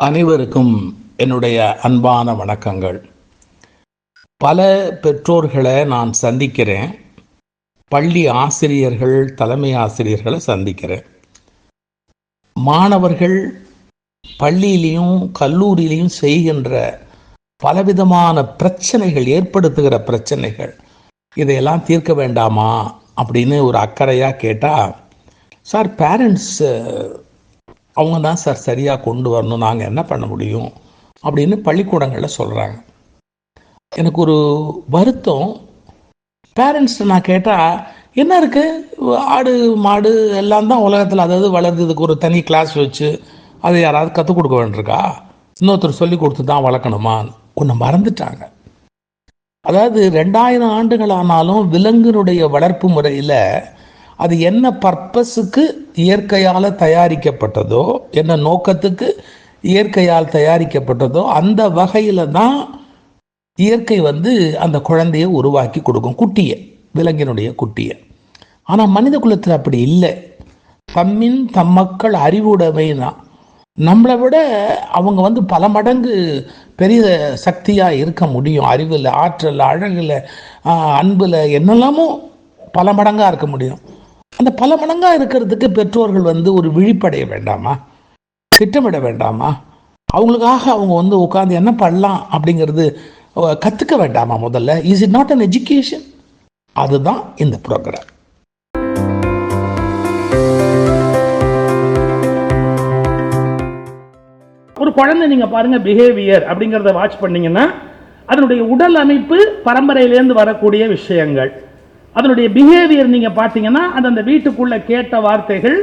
அனைவருக்கும் என்னுடைய அன்பான வணக்கங்கள். பல பெற்றோர்களை நான் சந்திக்கிறேன். பள்ளி ஆசிரியர்கள் தலைமை ஆசிரியர்களை சந்திக்கிறேன். மாணவர்கள் பள்ளியிலையும் கல்லூரியிலையும் செய்கின்ற பலவிதமான பிரச்சனைகள் ஏற்படுத்துகிற பிரச்சனைகள். இதையெல்லாம் தீர்க்க வேண்டாமா? அப்படின்னு ஒரு அக்கறையாக கேட்டால் சார் பேரண்ட்ஸ் அவங்க தான் சார் சரியாக கொண்டு வரணும் நாங்கள் என்ன பண்ண முடியும் அப்படின்னு பள்ளிக்கூடங்களில் சொல்கிறாங்க எனக்கு ஒரு வருத்தம். பேரண்ட்ஸ் நான் கேட்டால் என்ன இருக்குது ஆடு மாடு எல்லாம் தான் உலகத்தில் அதாவது வளர்ந்ததுக்கு இதுக்கு ஒரு தனி கிளாஸ் வச்சு அதை யாராவது கற்றுக் கொடுக்க வேண்டியிருக்கா? இன்னொருத்தர் சொல்லி கொடுத்து தான் வளர்க்கணுமா? ஒன்று மறந்துட்டாங்க. அதாவது ரெண்டாயிரம் ஆண்டுகள் ஆனாலும் விலங்கினுடைய வளர்ப்பு முறையில் அது என்ன பர்பஸுக்கு இயற்கையால் தயாரிக்கப்பட்டதோ என்ன நோக்கத்துக்கு இயற்கையால் தயாரிக்கப்பட்டதோ அந்த வகையில் தான் இயற்கை வந்து அந்த குழந்தையை உருவாக்கி கொடுக்கும். குட்டியை விலங்கினுடைய குட்டியை. ஆனால் மனித குலத்தில் அப்படி இல்லை. தம்மின் தம்மக்கள் அறிவுடைமை தான். நம்மளை விட அவங்க வந்து பல மடங்கு பெரிய சக்தியாக இருக்க முடியும். அறிவில் ஆற்றல் அழகில் அன்பில் என்னெல்லாமோ பல மடங்காக இருக்க முடியும். அந்த பல மடங்காக இருக்கிறதுக்கு பெற்றோர்கள் வந்து ஒரு விழிப்படைய வேண்டாமா? திட்டமிட வேண்டாமா? அவங்களுக்காக அவங்க வந்து உட்காந்து என்ன பண்ணலாம் அப்படிங்கிறது கற்றுக்க வேண்டாமா முதல்ல? Is it not an education அதுதான் இந்த ப்ரோக்ராம் ஒரு குழந்தை நீங்கள் பாருங்க பிஹேவியர் அப்படிங்கிறத வாட்ச் பண்ணிங்கன்னா அதனுடைய உடல் அமைப்பு பரம்பரையிலேருந்து வரக்கூடிய விஷயங்கள். அதனுடைய பிஹேவியர் நீங்க பார்த்தீங்கன்னா அது அந்த வீட்டுக்குள்ள கேட்ட வார்த்தைகள்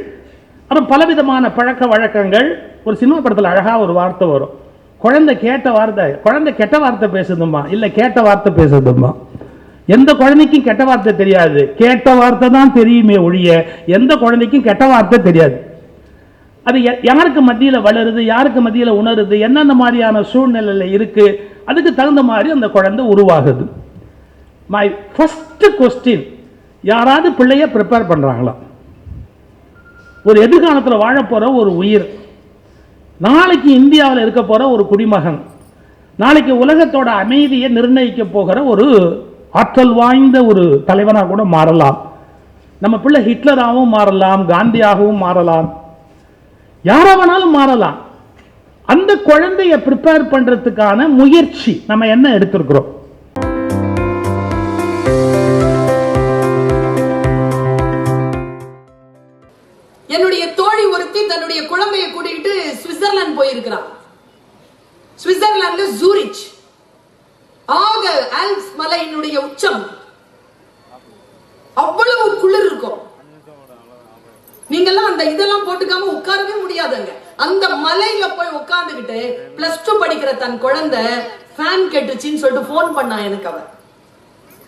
அப்புறம் பலவிதமான பழக்க வழக்கங்கள் ஒரு சினிமா படத்தில் அழகா ஒரு வார்த்தை வரும். குழந்தை கேட்ட வார்த்தை குழந்தை கெட்ட வார்த்தை பேசுதுமா இல்ல கேட்ட வார்த்தை பேசுதுமா எந்த குழந்தைக்கும் கெட்ட வார்த்தை தெரியாது. கேட்ட வார்த்தை தான் தெரியுமே ஒழிய எந்த குழந்தைக்கும் கெட்ட வார்த்தை தெரியாது. அது யாருக்கு மத்தியில் வளருது யாருக்கு மத்தியில் உணருது என்னென்ன மாதிரியான சூழ்நிலையில் இருக்கு அதுக்கு தகுந்த மாதிரி அந்த குழந்தை உருவாகுது. மை ஃபஸ்ட்டு கொஸ்டின் யாராவது பிள்ளைய ப்ரிப்பேர் பண்ணுறாங்களா ஒரு எதிர்காலத்தில் வாழ போற ஒரு உயிர். நாளைக்கு இந்தியாவில் இருக்க போற ஒரு குடிமகன். நாளைக்கு உலகத்தோட அமைதியை நிர்ணயிக்க போகிற ஒரு ஆற்றல் வாய்ந்த ஒரு தலைவனாக கூட மாறலாம். நம்ம பிள்ளை ஹிட்லராகவும் மாறலாம் காந்தியாகவும் மாறலாம். யாராவனாலும் மாறலாம். அந்த குழந்தைய ப்ரிப்பேர் பண்றதுக்கான முயற்சி நம்ம என்ன எடுத்திருக்கிறோம்? என்னுடைய தோழி ஒருத்தி தன்னுடைய குழந்தையை கூட்டிட்டு சுவிட்சர்லாந்து போயிருக்கிறான் சுவிட்சர்லாந்து ஜூரிச். ஆக ஆல்ப்ஸ் மலையினுடைய உச்சம். அவ்வளவு குளிர் இருக்கும். நீங்கெல்லாம் அந்த இதெல்லாம் போட்டுக்காம உட்காரவே முடியாதுங்க. அந்த மலையில போய் உட்கார்ந்துகிட்டு பிளஸ் டூ படிக்கிற தன் குழந்தை ஃபேன் கெட்டுச்சின்னு சொல்லிட்டு ஃபோன் பண்ணான் எனக்கு அவன்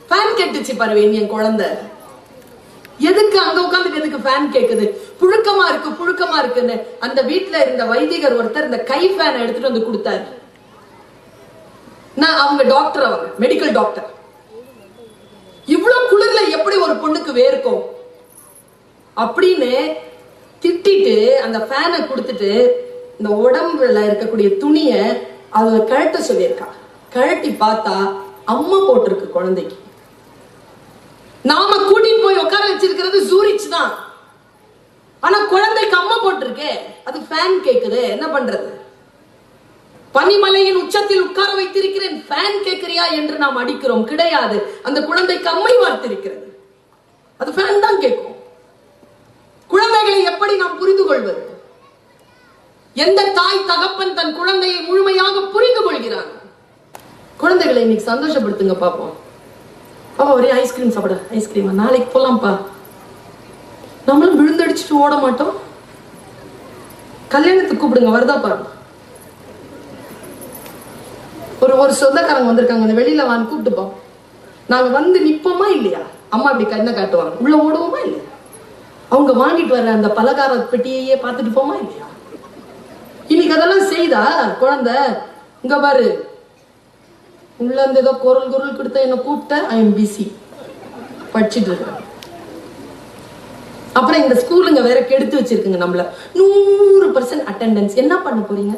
ஃபேன் கெட்டுச்சு பருவேன் என் குழந்தை. எதுக்கு அங்க உட்காந்து எதுக்கு ஃபேன் கேக்குது? புழுக்கமா இருக்கு புழுக்கமா இருக்குன்னு. அந்த வீட்டுல இருந்த வைதிகர் ஒருத்தர் இந்த கை ஃபேன் எடுத்துட்டு வந்து கொடுத்தாரு. நான் அவங்க டாக்டர் அவங்க மெடிக்கல் டாக்டர் இவ்வளவு குளிர்ல எப்படி ஒரு பொண்ணுக்கு வேர்க்கும்? அப்படின்னு திட்டிட்டு அந்த ஃபேனை கொடுத்துட்டு இந்த உடம்புல இருக்கக்கூடிய துணிய அதை கழட்ட சொல்லியிருக்கா. கழட்டி பார்த்தா அம்மா போட்டிருக்கு குழந்தைக்கு. நாம கூட்டிட்டு போய் உட்கார வச்சிருக்கிறது சூரிச் தான். ஆனா குழந்தைக்கு அம்மா போட்டிருக்கே அது ஃபேன் கேக்குது என்ன பண்றது? பனிமலையின் உச்சத்தில் உட்கார வைத்திருக்கிறேன் ஃபேன் கேட்கிறியா என்று நாம் அடிக்கிறோம் கிடையாது. அந்த குழந்தைக்கு அம்மை வார்த்திருக்கிறது. அது ஃபேன் தான் கேட்கும் குழந்தைகளை எப்படி நாம் புரிந்து கொள்வது எந்த தாய் தகப்பன் தன் குழந்தையை முழுமையாக புரிந்து கொள்கிறான் குழந்தைகளை இன்னைக்கு சந்தோஷப்படுத்துங்க பார்ப்போம் பாப்பா ஒரே ஐஸ்கிரீம் சாப்பிட ஐஸ்கிரீமா நாளைக்கு போகலாம்ப்பா நம்மளும் விழுந்தடிச்சிட்டு ஓட மாட்டோம். கல்யாணத்துக்கு கூப்பிடுங்க வருதா ஒரு ஒரு சொந்தக்காரங்க வந்திருக்காங்க அந்த வெளியில வான்னு கூப்பிட்டுப்பா. நாங்க வந்து நிப்போமா இல்லையா? அம்மா இப்படி கண்ணை காட்டுவாங்க. உள்ள ஓடுவோமா இல்லையா? அவங்க வாங்கிட்டு வர்ற அந்த பலகார பெட்டியையே பார்த்துட்டு போமா இல்லையா? இன்னைக்கு அதெல்லாம் செய்தா குழந்தை? இங்க பாரு. உள்ள இருந்து ஏதோ குரல் குரல் கொடுத்த என்ன கூப்பிட்ட ஐ எம் பிசி படிச்சுட்டு இருக்கேன். அப்புறம் இந்த ஸ்கூலுங்க வேற கெடுத்து வச்சிருக்குங்க நம்மள. நூறு பர்சன்ட் அட்டண்டன்ஸ் என்ன பண்ண போறீங்க?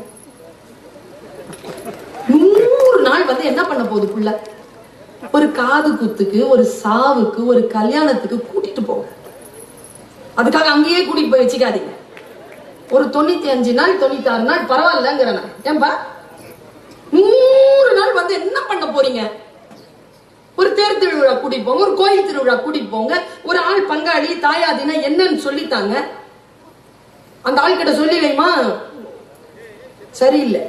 நூறு நாள் வந்து என்ன பண்ண போகுது புள்ள? ஒரு காது குத்துக்கு ஒரு சாவுக்கு ஒரு கல்யாணத்துக்கு கூட்டிட்டு போங்க அதுக்காக அங்கேயே கூட்டிட்டு போய் வச்சுக்காதீங்க. ஒரு தொண்ணூத்தி அஞ்சு நாள் தொண்ணூத்தி ஆறு நாள் பரவாயில்லங்கிறேன் ஏன்பா? வந்து என்ன பண்ண போறீங்க? ஒரு தேர் திருவிழா கூட்டிட்டு போங்க ஒரு கோயில் திருவிழா கூட்டிட்டு போங்க ஒரு ஆள் பங்காளி தாயாதினா என்னன்னு சொல்லித்தாங்க. அந்த ஆள் கிட்ட சொல்லி சரியில்லை.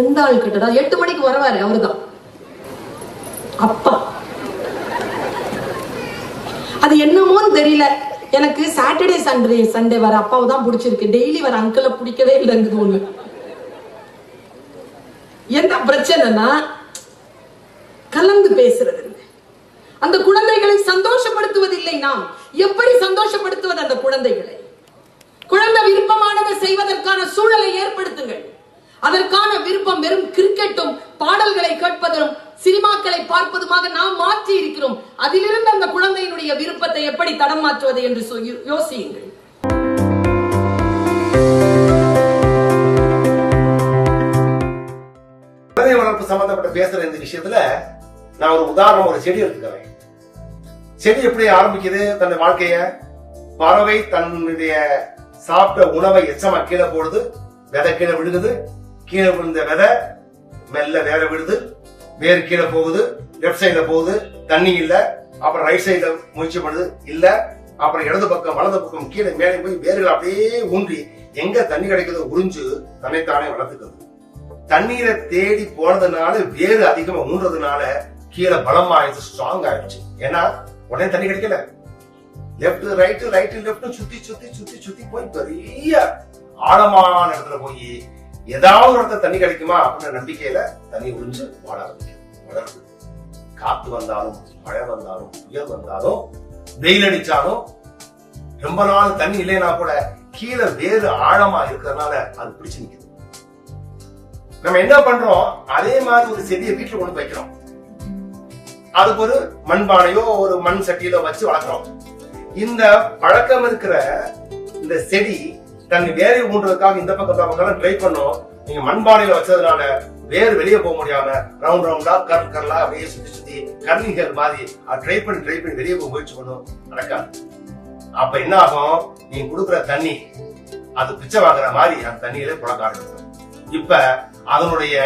எந்த ஆள் கிட்டடா? எட்டு மணிக்கு வரவாரு அவருதான். அப்பா. அது என்னமோன்னு தெரியல. எனக்கு சாட்டர்டே சண்டே சண்டே வர அப்பாவை தான் பிடிச்சிருக்கு. டெய்லி வர அங்கிளை பிடிக்கவே இல்லைங்குது ஒண்ணு என்ன பிரச்சனைனா கலந்து பேசுறது அந்த குழந்தைகளை சந்தோஷப்படுத்துவதில்லை நாம். எப்படி சந்தோஷப்படுத்துவது அந்த குழந்தைகளை? குழந்தை விருப்பமானதை செய்வதற்கான சூழலை ஏற்படுத்துங்கள். அதற்கான விருப்பம் வெறும் கிரிக்கெட்டும் பாடல்களை கேட்பதும் சினிமாக்களை பார்ப்பதுமாக நாம் மாற்றி இருக்கிறோம் அதிலிருந்து அந்த குழந்தையினுடைய விருப்பத்தை எப்படி தடம் மாற்றுவது என்று சொ- யோசியுங்கள். வளர்ப்பு சம்பந்தப்பட்ட பேசுற இந்த விஷயத்துல நான் ஒரு உதாரணம் ஒரு செடி எடுத்துக்கிறேன் செடி எப்படி ஆரம்பிக்குது? தன் வாழ்க்கைய பறவை தன்னுடைய சாப்பிட்ட உணவை எச்சமா கீழே போடுது விதை கீழே விழுகுது. கீழே விழுந்த விதை மெல்ல வேற விடுது வேர் கீழே போகுது லெஃப்ட் சைடுல போகுது தண்ணி இல்ல அப்புறம் ரைட் சைடுல முயற்சி பண்ணுது இல்ல அப்புறம் இடது பக்கம் வலது பக்கம் கீழே மேலே போய் வேர்கள் அப்படியே ஊன்றி எங்க தண்ணி கிடைக்குதோ உறிஞ்சு தன்னைத்தானே வளர்த்துக்கிறது. தண்ணீரை தேடி போனதுனால வேறு அதிகமா ஊன்றதுனால கீழே பலம் ஆயிடுச்சு ஸ்ட்ராங் ஆயிடுச்சு. ஏன்னா உடனே தண்ணி கிடைக்கல. லெப்ட் ரைட் ரைட் லெப்ட் சுத்தி சுத்தி சுத்தி சுத்தி போய் பெரிய ஆழமான இடத்துல போய் ஏதாவது ஒருத்தர் இடத்துல தண்ணி கிடைக்குமா அப்படின்ற நம்பிக்கையில தண்ணி உறிஞ்சு வாழ வளருது. காத்து வந்தாலும் மழை வந்தாலும் புயல் வந்தாலும் வெயில் அடிச்சாலும் ரொம்ப நாள் தண்ணி இல்லைன்னா கூட கீழே வேறு ஆழமா இருக்கிறதுனால அது பிடிச்சு நிக்குது. நம்ம என்ன பண்றோம்? அதே மாதிரி ஒரு செடியை வீட்டுல கொண்டு வைக்கிறோம். அதுக்கு ஒரு மண்பானையோ ஒரு மண் சட்டியிலோ வச்சு வளர்க்குறோம். இந்த பழக்கம் இருக்கிற இந்த செடி தன் வேரை ஊன்றதுக்காக இந்த பக்கம் பக்கம் ட்ரை பண்ணோம். நீங்க மண்பானையில வச்சதுனால வேர் வெளியே போக முடியாம ரவுண்ட் ரவுண்டா கர் கர்லா அப்படியே சுத்தி சுத்தி கர்ணிகள் மாதிரி ட்ரை பண்ணி ட்ரை பண்ணி வெளியே போக முயற்சி பண்ணும். நடக்காது. அப்ப என்ன ஆகும்? நீங்க கொடுக்குற தண்ணி அது பிச்சை வாங்குற மாதிரி அந்த தண்ணியில புழக்க ஆரம்பிக்கும். இப்ப அதனுடைய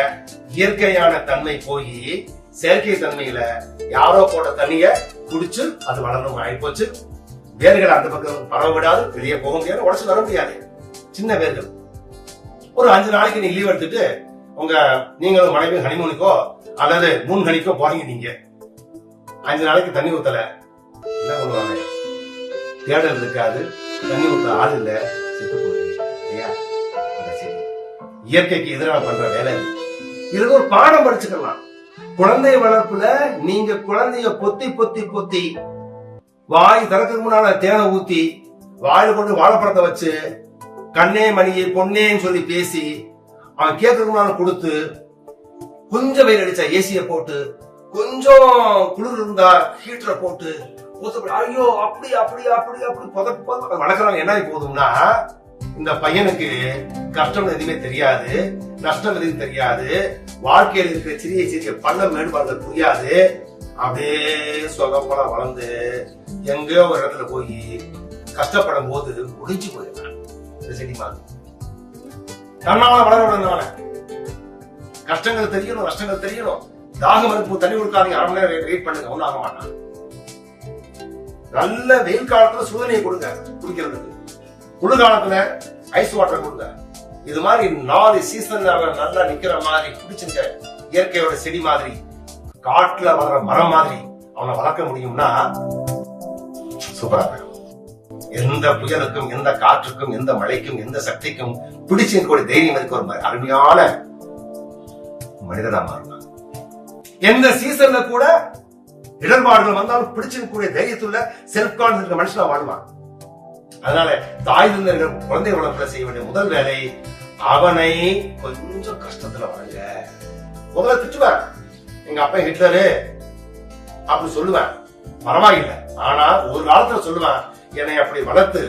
இயற்கையான தன்மை போய் செயற்கை தன்மையில யாரோ போட்ட தண்ணிய குடிச்சு அது வளரணும் ஆயிப்போச்சு வேர்கள் அந்த பக்கம் பரவ விடாது வெளியே போக முடியாது உடச்சு வர முடியாது. சின்ன வேர்கள். ஒரு அஞ்சு நாளைக்கு நீங்க லீவ் எடுத்துட்டு உங்க நீங்களும் மனைவி ஹனிமூனுக்கோ அல்லது மூணு கணிக்கோ போறீங்க நீங்க. அஞ்சு நாளைக்கு தண்ணி ஊத்தல. என்ன பண்ணுவாங்க? தேடல் இருக்காது தண்ணி ஊத்த ஆள் இல்லை. இயற்கைக்கு எதிராக பண்ற வேலை இது. ஒரு பாடம் படிச்சுக்கலாம். குழந்தை வளர்ப்புல நீங்க குழந்தைய பொத்தி பொத்தி பொத்தி வாய் திறக்கிறதுக்கு முன்னால தேனை ஊத்தி வாயில கொண்டு வாழைப்பழத்தை வச்சு கண்ணே மணியே பொன்னேன்னு சொல்லி பேசி அவன் கேட்கறதுக்கு முன்னால கொடுத்து கொஞ்சம் வெயில் அடிச்சா ஏசிய போட்டு கொஞ்சம் குளிர் இருந்தா ஹீட்டரை போட்டு ஐயோ அப்படி அப்படி அப்படி அப்படி புத வளர்க்குறவங்க என்ன போதும்னா இந்த பையனுக்கு கஷ்டம் எதுவுமே தெரியாது நஷ்டம் எதுவும் தெரியாது வாழ்க்கையில் இருக்கிற சிறிய சிறிய பள்ளம் மேடுபாடுகள் புரியாது. அப்படியே சொகப்பட வளர்ந்து எங்கேயோ ஒரு இடத்துல போய் கஷ்டப்படும் போது முடிஞ்சு போயிடுறான். இந்த செடி தன்னால வளர விடணும் கஷ்டங்கள் தெரியணும் நஷ்டங்கள் தெரியணும். தாகம் இருக்கு தண்ணி கொடுக்காதீங்க அரை மணி நேரம் வெயிட் பண்ணுங்க ஒன்றும் ஆக மாட்டான். நல்ல வெயில் காலத்துல சுடுதண்ணியை கொடுங்க குடிக்கிறதுக்கு. குளிர்காலத்துல ஐஸ் வாட்டர் கொடுங்க. இது மாதிரி நாலு சீசன் நல்லா நிக்கிற மாதிரி பிடிச்சிருக்க இயற்கையோட செடி மாதிரி காட்டுல வளர்ற மரம் மாதிரி அவனை வளர்க்க முடியும்னா சூப்பரா எந்த புயலுக்கும் எந்த காற்றுக்கும் எந்த மழைக்கும் எந்த சக்திக்கும் பிடிச்சு இருக்கக்கூடிய தைரியம் இருக்க ஒரு அருமையான மனிதனா மாறுவான். எந்த சீசன்ல கூட இடர்பாடுகள் வந்தாலும் பிடிச்சிருக்கக்கூடிய தைரியத்துள்ள செல்ஃப் கான்பிடன்ஸ் மனுஷனா வாழ்வான். அதனால தாய் தந்தர்கள் குழந்தை வளர்ப்புல செய்ய வேண்டிய முதல் வேலை அவனை கொஞ்சம் கஷ்டத்துல வரங்க முதல்ல திட்டுவேன் எங்க அப்பா ஹிட்லரு. அப்படி சொல்லுவேன் பரவாயில்லை. ஆனா ஒரு காலத்துல சொல்லுவேன் என்னை அப்படி வளர்த்து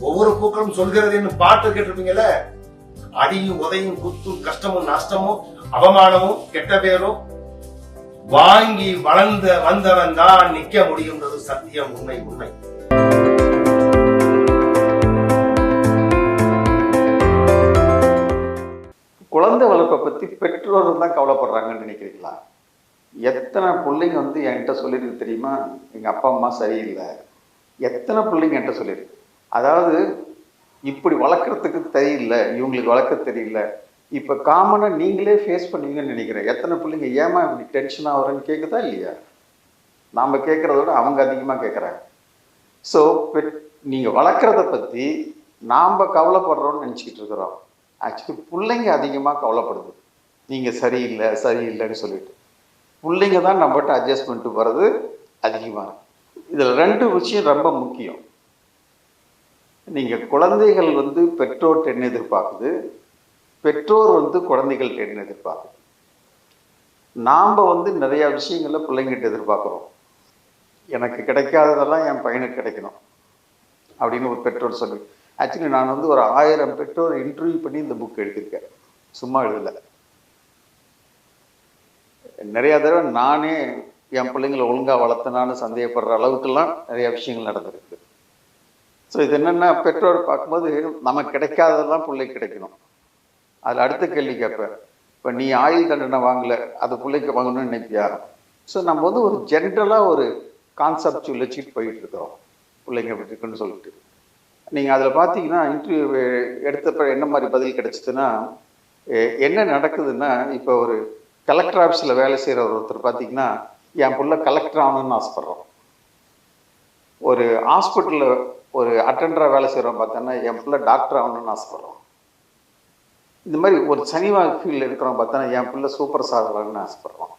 ஒவ்வொரு பூக்களும் சொல்கிறதுன்னு பாட்டு கேட்டிருப்பீங்கல்ல? அடியும் உதையும் குத்தும் கஷ்டமும் நஷ்டமும் அவமானமும் கெட்ட பேரும் வாங்கி வளர்ந்த வந்தவன் தான் நிக்க முடியும்ன்றது சத்தியம் உண்மை உண்மை. குழந்தை வளர்ப்பை பற்றி பெற்றோர்கள் தான் கவலைப்படுறாங்கன்னு நினைக்கிறீங்களா? எத்தனை பிள்ளைங்க வந்து என்கிட்ட சொல்லியிருக்கு தெரியுமா? எங்கள் அப்பா அம்மா சரியில்லை. எத்தனை பிள்ளைங்க என்கிட்ட சொல்லியிருக்கு? அதாவது இப்படி வளர்க்குறதுக்கு தெரியல இவங்களுக்கு வளர்க்க தெரியல. இப்போ காமனாக நீங்களே ஃபேஸ் பண்ணுவீங்கன்னு நினைக்கிறேன். எத்தனை பிள்ளைங்க ஏமா இப்படி டென்ஷன் வரும்னு கேட்குதா இல்லையா? நாம் கேட்குறத விட அவங்க அதிகமாக கேட்குறாங்க ஸோ பெட் நீங்கள் வளர்க்குறத பற்றி நாம் கவலைப்படுறோம்னு நினச்சிக்கிட்டு இருக்கிறோம். ஆக்சுவலி பிள்ளைங்க அதிகமாக கவலைப்படுது. நீங்கள் சரியில்லை சரியில்லைன்னு சொல்லிட்டு. பிள்ளைங்க தான் நம்மகிட்ட அட்ஜஸ்ட்மெண்ட்டு வர்றது அதிகமாக இதில் ரெண்டு விஷயம் ரொம்ப முக்கியம். நீங்கள் குழந்தைகள் வந்து பெற்றோர்கிட்ட என்ன எதிர்பார்க்குது. பெற்றோர் வந்து குழந்தைகள்கிட்ட என்ன எதிர்பார்க்குது. நாம் வந்து நிறையா விஷயங்களை பிள்ளைங்கிட்ட எதிர்பார்க்குறோம். எனக்கு கிடைக்காததெல்லாம் என் பையனுக்கு கிடைக்கணும் அப்படின்னு ஒரு பெற்றோர் சொல்லி ஆக்சுவலி நான் வந்து ஒரு ஆயிரம் பெற்றோர் இன்டர்வியூ பண்ணி இந்த புக் எழுதியிருக்கேன் சும்மா எழுதலை. நிறையா தடவை நானே என் பிள்ளைங்களை ஒழுங்காக வளர்த்தனான்னு சந்தேகப்படுற அளவுக்கெல்லாம் நிறைய விஷயங்கள் நடந்திருக்கு. ஸோ இது என்னென்னா பெற்றோர் பார்க்கும்போது நமக்கு கிடைக்காததெல்லாம் பிள்ளைக்கு கிடைக்கணும். அதில் அடுத்த கேள்வி கேட்பேன். இப்போ நீ ஆயுள் தண்டனை வாங்கலை அது பிள்ளைக்கு வாங்கணும்னு நினைப்பியா? ஸோ நம்ம வந்து ஒரு ஜென்ரலாக ஒரு கான்செப்ட் வச்சுட்டு போயிட்டு இருக்கிறோம். பிள்ளைங்க இப்படி இருக்குன்னு சொல்லிட்டு. நீங்கள் அதில் பார்த்தீங்கன்னா இன்டர்வியூ எடுத்தப்ப என்ன மாதிரி பதில் கிடைச்சிதுன்னா என்ன நடக்குதுன்னா இப்போ ஒரு கலெக்டர் ஆஃபீஸில் வேலை செய்கிற ஒருத்தர் பார்த்தீங்கன்னா என் புள்ள கலெக்டர் ஆகணும்னு ஆசைப்பட்றோம் ஒரு ஹாஸ்பிட்டலில் ஒரு அட்டெண்டராக வேலை செய்கிறோம் பார்த்தோன்னா என் பிள்ளை டாக்டர் ஆகணும்னு ஆசைப்பட்றோம் இந்த மாதிரி ஒரு சனிவா ஃபீல்டில் இருக்கிறவங்க பார்த்தோன்னா என் பிள்ளை சூப்பர் ஸ்டார் ஆகணும்னு ஆசைப்பட்றோம்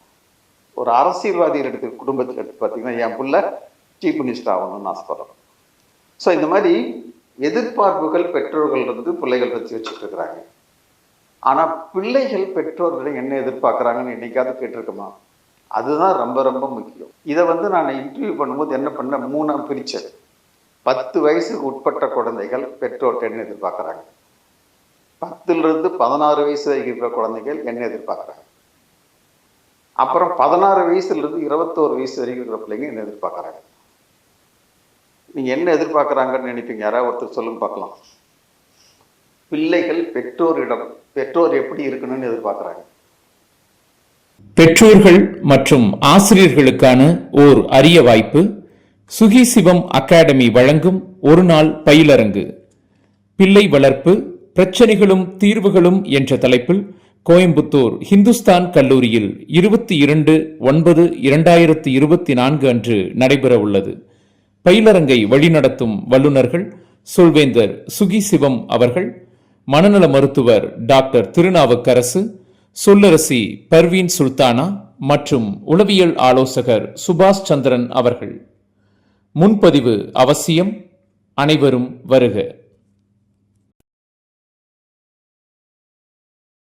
ஒரு அரசியல்வாதிகள் எடுத்து குடும்பத்தில் எடுத்து பார்த்தீங்கன்னா என் பிள்ளை சீஃப் மினிஸ்டர் ஆகணும்னு ஆசைப்பட்றோம் ஸோ இந்த மாதிரி எதிர்பார்ப்புகள் பெற்றோர்கள் இருந்து பிள்ளைகள் வச்சு வச்சுட்டு இருக்கிறாங்க. ஆனால் பிள்ளைகள் பெற்றோர்களிடம் என்ன எதிர்பார்க்குறாங்கன்னு என்னைக்காவது கேட்டிருக்கோமா? அதுதான் ரொம்ப ரொம்ப முக்கியம். இதை வந்து நான் இன்டர்வியூ பண்ணும்போது என்ன பண்ண மூணாம் பிரிச்சது. பத்து வயசுக்கு உட்பட்ட குழந்தைகள் பெற்றோர்கிட்ட என்ன எதிர்பார்க்குறாங்க? பத்துலேருந்து பதினாறு வயசு வரைக்கும் இருக்கிற குழந்தைகள் என்ன எதிர்பார்க்குறாங்க? அப்புறம் பதினாறு வயசுலேருந்து இருபத்தோரு வயசு வரைக்கும் இருக்கிற பிள்ளைங்க என்ன எதிர்பார்க்குறாங்க? நீங்கள் என்ன எதிர்பார்க்குறாங்கன்னு நினைப்பீங்க? யாராவது ஒருத்தர் சொல்லுங்க பார்க்கலாம். பிள்ளைகள் பெற்றோரிடம் பெற்றோர் எப்படி இருக்கணும்னு எதிர்பார்க்குறாங்க? பெற்றோர்கள் மற்றும் ஆசிரியர்களுக்கான ஓர் அரிய வாய்ப்பு. சுகி சிவம் அகாடமி வழங்கும் ஒரு நாள் பயிலரங்கு. பிள்ளை வளர்ப்பு பிரச்சனைகளும் தீர்வுகளும் என்ற தலைப்பில் கோயம்புத்தூர் ஹிந்துஸ்தான் கல்லூரியில் இருபத்தி இரண்டு ஒன்பது இரண்டாயிரத்தி இருபத்தி நான்கு அன்று நடைபெற உள்ளது பயிலரங்கை வழிநடத்தும் வல்லுநர்கள் சொல்வேந்தர் சுகி சிவம் அவர்கள் மனநல மருத்துவர் டாக்டர் திருநாவுக்கரசு சொல்லரசி பர்வீன் சுல்தானா மற்றும் உளவியல் ஆலோசகர் சுபாஷ் சந்திரன் அவர்கள். முன்பதிவு அவசியம். அனைவரும் வருக.